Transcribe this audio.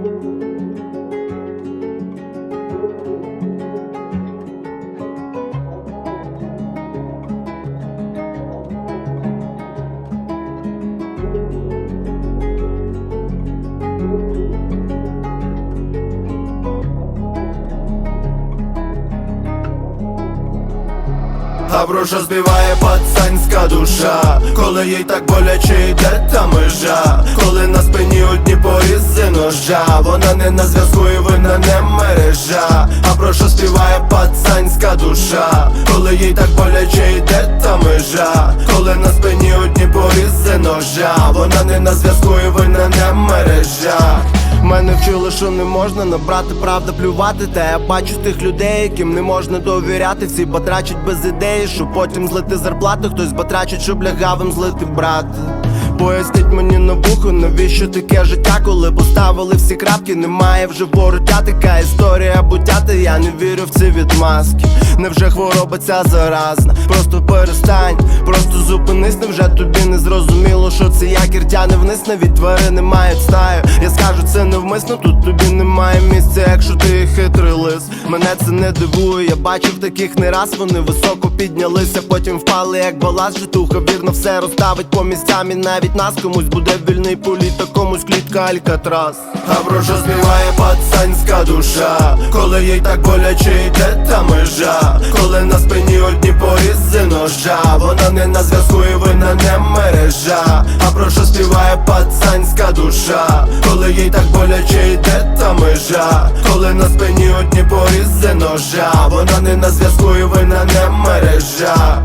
А про що співає пацанська душа, коли їй так боляче йде та межа, порізи ножа, вона не на зв'язку і вина не мережа. А про що співає пацанська душа, коли їй так боляче йде та межа, коли на спині одні порізи ножа, вона не на зв'язку і вина не мережа. Мене вчили, що не можна набрати правда плювати Та я бачу тих людей, яким не можна довіряти. Всі батрачать без ідеї, щоб потім злити зарплату. Хтось батрачить, щоб лягавим злити брати Поясніть мені на вухо, навіщо таке життя, коли поставили всі крапки, немає вже вороття, така історія буття, я не вірю в ці відмазки. Невже хвороба ця заразна? Просто перестань, просто зупинись, невже тобі не зрозуміло, що це якір тяне вниз, навіть тварини мають стаю. Я скажу це невмисно, тут тобі немає місця, якщо ти хитрий лис. Мене це не дивує, я бачив таких не раз, вони високо піднялися, потім впали, як баласт, житуха вірно все розставить по місцям. І навіть нас комусь буде вільний політ, а комусь клітка алькатрас. А про співає пацанська душа, коли їй так боляче йде та межа, коли на спині одні порізи ножа, вона не на зв'язку і вина не мережа. А про співає пацанська душа, коли їй так боляче йде та межа, коли на спині одні порізи ножа, вона не на зв'язку і вина не мережа.